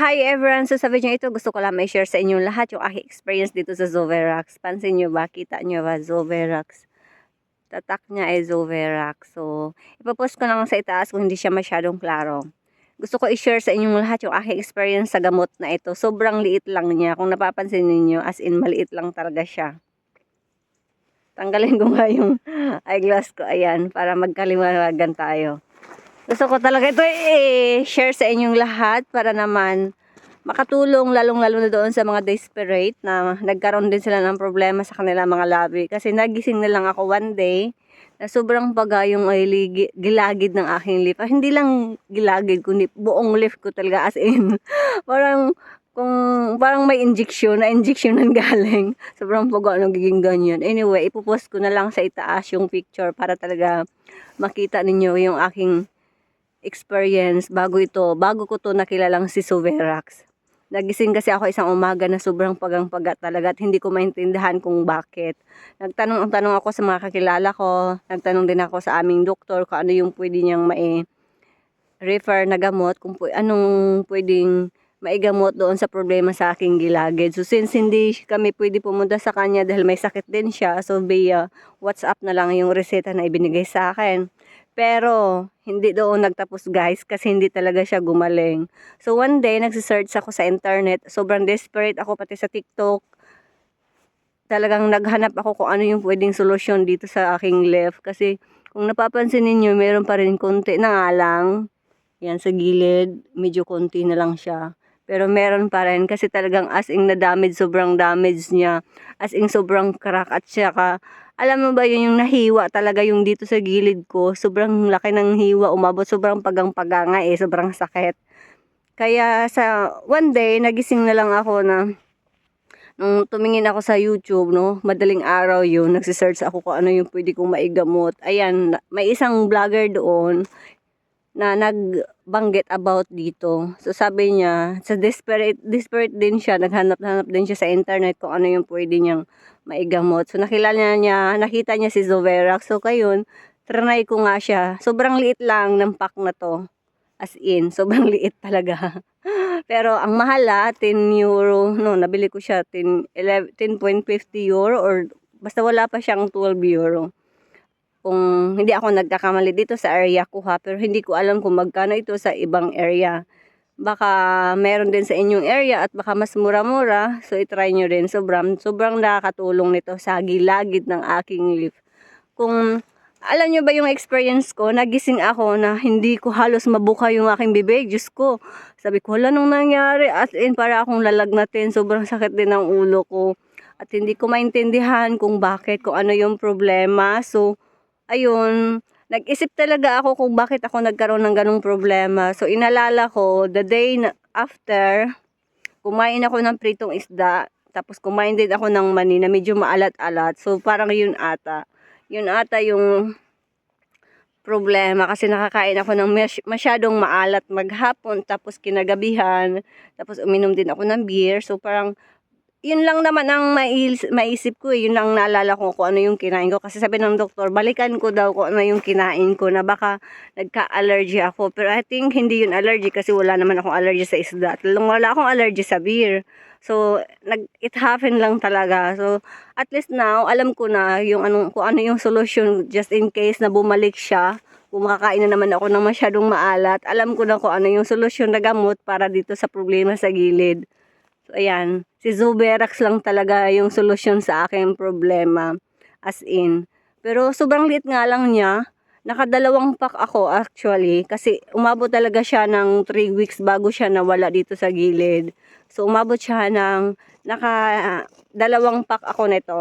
Hi everyone! So sa video ito, gusto ko lang may share sa inyong lahat yung aking experience dito sa Zoverax. Pansin nyo ba? Kita nyo ba? Zoverax. Tatak niya ay Zoverax. So, ipapost ko lang sa itaas kung hindi siya masyadong klaro. Gusto ko i-share sa inyong lahat yung aking experience sa gamot na ito. Sobrang liit lang niya. Kung napapansin ninyo, as in maliit lang talaga siya. Tanggalin ko nga yung eyeglass ko. Ayan, para magkaliwanagan tayo. Gusto ko talaga ito i-share sa inyong lahat para naman makatulong lalong-lalo na doon sa mga desperate na nagkaroon din sila ng problema sa kanila mga labi. Kasi nagising na lang ako one day na sobrang baga yung ligi- gilagid ng aking lip. Ah, hindi lang gilagid, kundi buong lip ko talaga as in. parang kung parang may injection, na injection ng galing. Sobrang baga nagiging ganyan. Anyway, ipopost ko na lang sa itaas yung picture para talaga makita ninyo yung aking experience bago ito, bago ko to nakilalang si Suverax. Nagising kasi ako isang umaga na sobrang pagang-paga talaga at hindi ko maintindihan kung bakit. Nagtanong ang tanong ako sa mga kakilala ko, nagtanong din ako sa aming doktor kung ano yung pwede niyang mai refer na gamot, kung pu- anong pwedeng maigamot doon sa problema sa aking gilagid. So since hindi kami pwede pumunta sa kanya dahil may sakit din siya, so via WhatsApp na lang yung reseta na ibinigay sa akin. Pero, hindi doon nagtapos guys kasi hindi talaga siya gumaling. So, one day, nagsisearch ako sa internet. Sobrang desperate ako pati sa TikTok. Talagang naghanap ako kung ano yung pwedeng solusyon dito sa aking left. Kasi, kung napapansin ninyo, meron pa rin konti na nga lang. Yan, sa gilid, medyo konti na lang siya. Pero meron pa rin kasi talagang as in na damage, sobrang damage niya. As in sobrang crack at saka alam mo ba yun yung nahiwa talaga yung dito sa gilid ko. Sobrang laki ng hiwa, umabot sobrang pagang-paga nga eh, sobrang sakit. Kaya sa one day, nagising na lang ako na nung tumingin ako sa YouTube, no, madaling araw yun, nagsisearch ako kung ano yung pwede kong maigamot. Ayan, may isang vlogger doon na nagbanggit about dito. So sabi niya, sa desperate, desperate din siya, naghanap-hanap din siya sa internet kung ano yung pwede niyang maigamot. So nakilala niya, nakita niya si Zoverax. So kayon, trinay ko nga siya. Sobrang liit lang ng pack na to. As in, sobrang liit talaga. Pero ang mahal ah, 10 euro. No, nabili ko siya 10, 11 10.50 euro or basta wala pa siyang 12 euro kung hindi ako nagkakamali dito sa area ko ha, pero hindi ko alam kung magkano ito sa ibang area. Baka meron din sa inyong area at baka mas mura-mura, so itry nyo rin. Sobrang, sobrang nakakatulong nito sa gilagid ng aking leaf. Kung alam nyo ba yung experience ko, nagising ako na hindi ko halos mabuka yung aking bibig. Diyos ko, sabi ko, wala nung nangyari. As in, para akong lalagnatin. Sobrang sakit din ng ulo ko. At hindi ko maintindihan kung bakit, kung ano yung problema. So, ayun, nag-isip talaga ako kung bakit ako nagkaroon ng ganong problema. So, inalala ko, the day after, kumain ako ng pritong isda, tapos kumain din ako ng mani na medyo maalat-alat. So, parang yun ata. Yun ata yung problema kasi nakakain ako ng mas- masyadong maalat maghapon tapos kinagabihan tapos uminom din ako ng beer so parang yun lang naman ang mais, maisip ko eh. Yun lang naalala ko kung ano yung kinain ko. Kasi sabi ng doktor, balikan ko daw kung ano yung kinain ko na baka nagka-allergy ako. Pero I think hindi yun allergy kasi wala naman akong allergy sa isda. Talagang wala akong allergy sa beer. So, nag, it happened lang talaga. So, at least now, alam ko na yung anong, kung ano yung solution just in case na bumalik siya. Kung makakain na naman ako ng masyadong maalat, alam ko na kung ano yung solusyon na gamot para dito sa problema sa gilid. Ayan. Si Zuberax lang talaga yung solusyon sa aking problema. As in. Pero sobrang liit nga lang niya. Nakadalawang pack ako actually. Kasi umabot talaga siya ng 3 weeks bago siya nawala dito sa gilid. So umabot siya ng naka dalawang pack ako nito.